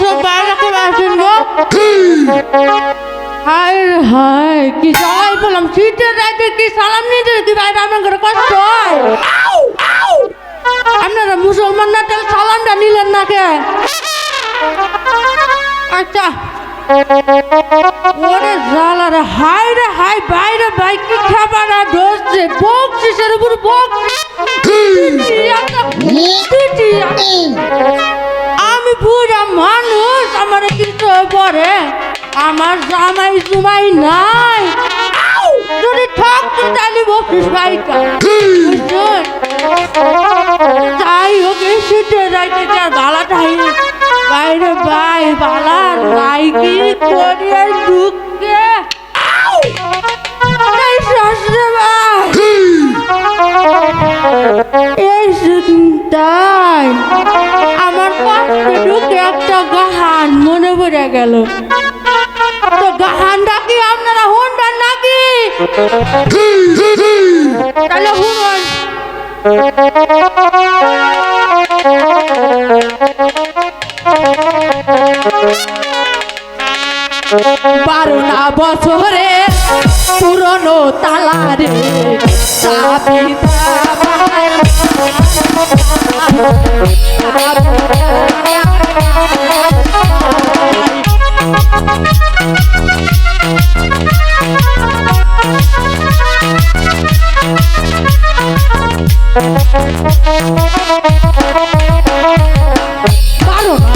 সব বাইরে করে আসেন গো হায় হায় কি চালাই পেলাম শীতের রাতে কি সালাম নিতে কি বাইরে আমার ঘরে কষ্ট হয়? আপনারা মুসলমান না তাহলে সালামটা নিলেন না কে? আচ্ছা। ওরে জালারে হাই রে হাই বাইরে ভাই কি খাবার আর ধরছে বকশিসের উপর বকশিস কিছু পরে আমার জামাই জুমাই নাই। যদি থাকতো তাহলে বকিস ভাইটা। তাই হোক, এই শীতে যাইতে তার বালা ঠাই বাইরে বাই বালা নাই কি দুঃখে পড়ে গেল। তো গাহানটা আপনারা শুনবেন নাকি? তাহলে বছরে পুরনো তালারে চাবি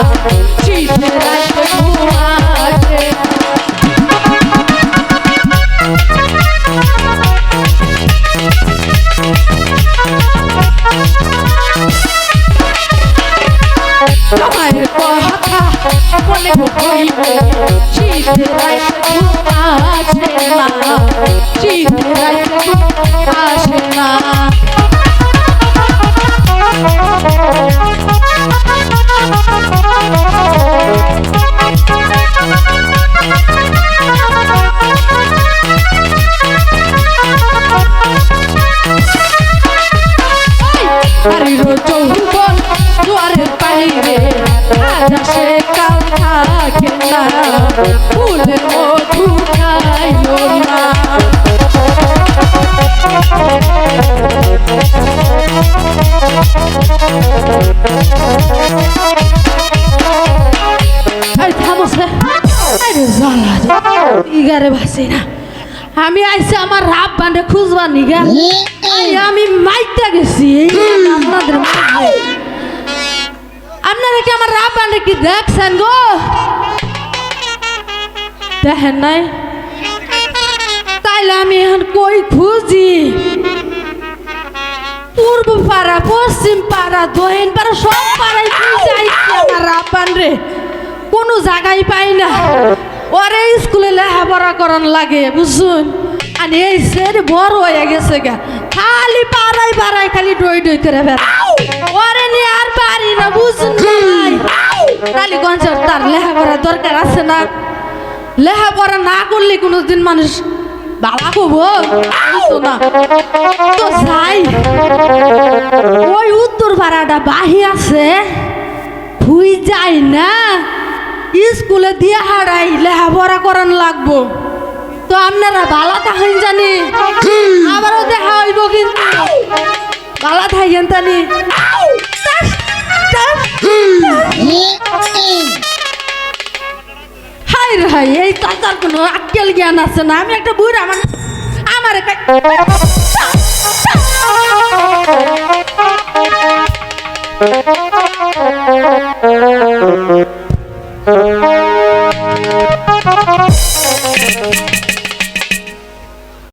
না শীতের রাতে ঘুমাছে না। বাড়ির চৌবন জোয়ারের পানি রে আকাশে কাল থাকে না ফুলের মধু খাইও না। এই থামোস রে আরে জ্বালা ইগারে বাসে না। আমি আইসে আমার রাব বান্ডে খুঁজবা নিগা। আমি মাইটা গেছি। আপনাদের। আপনারা কি আমার রাব বান্ডে কি দেখছেন গো? দেখেন নাই? তাইলে আমি এখন কই খুঁজি? পূর্ব পাড়া পশ্চিম পাড়া দহিন পাড়া সব পাড়ায় খুঁজে আইছি আমার রাব বান্ডে কোনো জায়গায় পাই না। ওরে স্কুলে লেখাপড়া করান লাগে বুঝুন আর এই সের বড় হয়ে গেছে গা। খালি পাড়াই পাড়াই খালি ডই ডই করে বেড়া ওরে নিয়ে আর পারি না বুঝুন নাই কালীগঞ্জের তার লেখাপড়া দরকার আছে না। লেখাপড়া না করলে কোনোদিন মানুষ বালা হব? না। তো যাই। ওই উত্তর পাড়াটা বাহি আছে। ভুই যাই না। স্কুলে দিয়ে হারাই লেখাপড়া করান লাগবো। তো আপনারা ভালো থাকেন জানি? আবারও দেখা হইব কিন্তু। ভালো থাকেন জানি? হাই হাই এই চাচার কোনো আক্কেল জ্ঞান আছে না। আমি একটা বুড়া আমার আমার